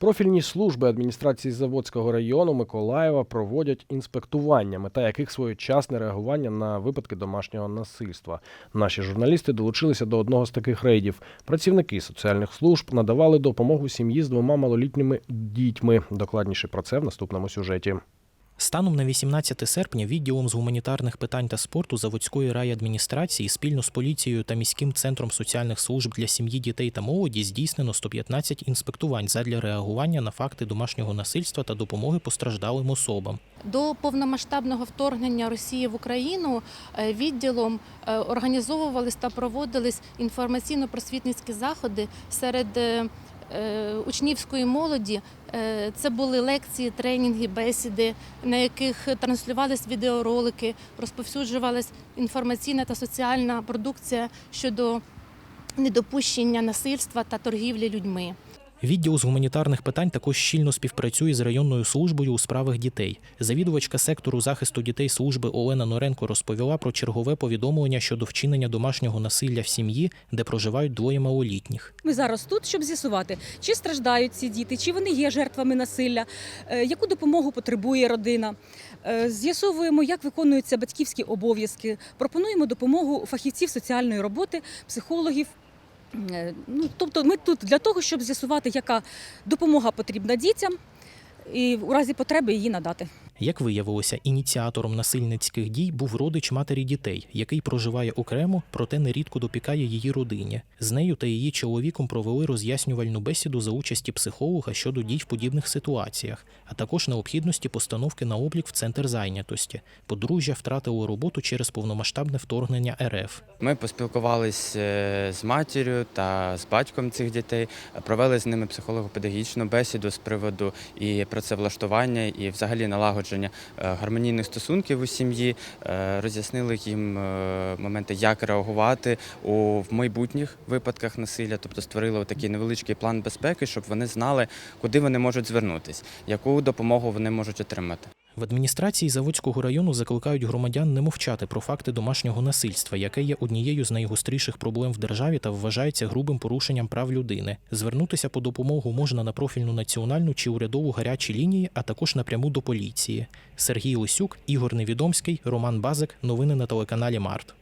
Профільні служби адміністрації Заводського району Миколаєва проводять інспектування, мета яких своєчасне реагування на випадки домашнього насильства. Наші журналісти долучилися до одного з таких рейдів. Працівники соціальних служб надавали допомогу сім'ї з двома малолітніми дітьми. Докладніше про це в наступному сюжеті. Станом на 18 серпня відділом з гуманітарних питань та спорту Заводської райадміністрації спільно з поліцією та міським центром соціальних служб для сім'ї, дітей та молоді здійснено 115 інспектувань задля реагування на факти домашнього насильства та допомоги постраждалим особам. До повномасштабного вторгнення Росії в Україну е, відділом е, організовувались та проводились інформаційно-просвітницькі заходи серед е, учнівської молоді. Е, Це були лекції, тренінги, бесіди, на яких транслювались відеоролики, розповсюджувалась інформаційна та соціальна продукція щодо недопущення насильства та торгівлі людьми. Відділ з гуманітарних питань також щільно співпрацює з районною службою у справах дітей. Завідувачка сектору захисту дітей служби Олена Норенко розповіла про чергове повідомлення щодо вчинення домашнього насилля в сім'ї, де проживають двоє малолітніх. Ми зараз тут, щоб з'ясувати, чи страждають ці діти, чи вони є жертвами насилля, е, яку допомогу потребує родина. Е, З'ясовуємо, як виконуються батьківські обов'язки. Пропонуємо допомогу фахівців соціальної роботи, психологів. Е, Ну, тобто, ми тут для того, щоб з'ясувати, яка допомога потрібна дітям, і у разі потреби її надати. Як виявилося, ініціатором насильницьких дій був родич матері дітей, який проживає окремо, проте нерідко допікає її родині. З нею та її чоловіком провели роз'яснювальну бесіду за участі психолога щодо дій в подібних ситуаціях, а також необхідності постановки на облік в центр зайнятості. Подружжя втратило роботу через повномасштабне вторгнення РФ. Ми поспілкувалися з матір'ю та з батьком цих дітей, провели з ними психолого-педагогічну бесіду з приводу і працевлаштування, і взагалі налагодження е, гармонійних стосунків у сім'ї, е, роз'яснили їм е, моменти, як реагувати у майбутніх випадках насилля, тобто створили такий невеличкий план безпеки, щоб вони знали, куди вони можуть звернутися, яку допомогу вони можуть отримати. В адміністрації Заводського району закликають громадян не мовчати про факти домашнього насильства, яке є однією з найгостріших проблем в державі та вважається грубим порушенням прав людини. Звернутися по допомогу можна на профільну національну чи урядову гарячі лінії, а також напряму до поліції. Сергій Лисюк, Ігор Невідомський, Роман Базик. Новини на телеканалі Март.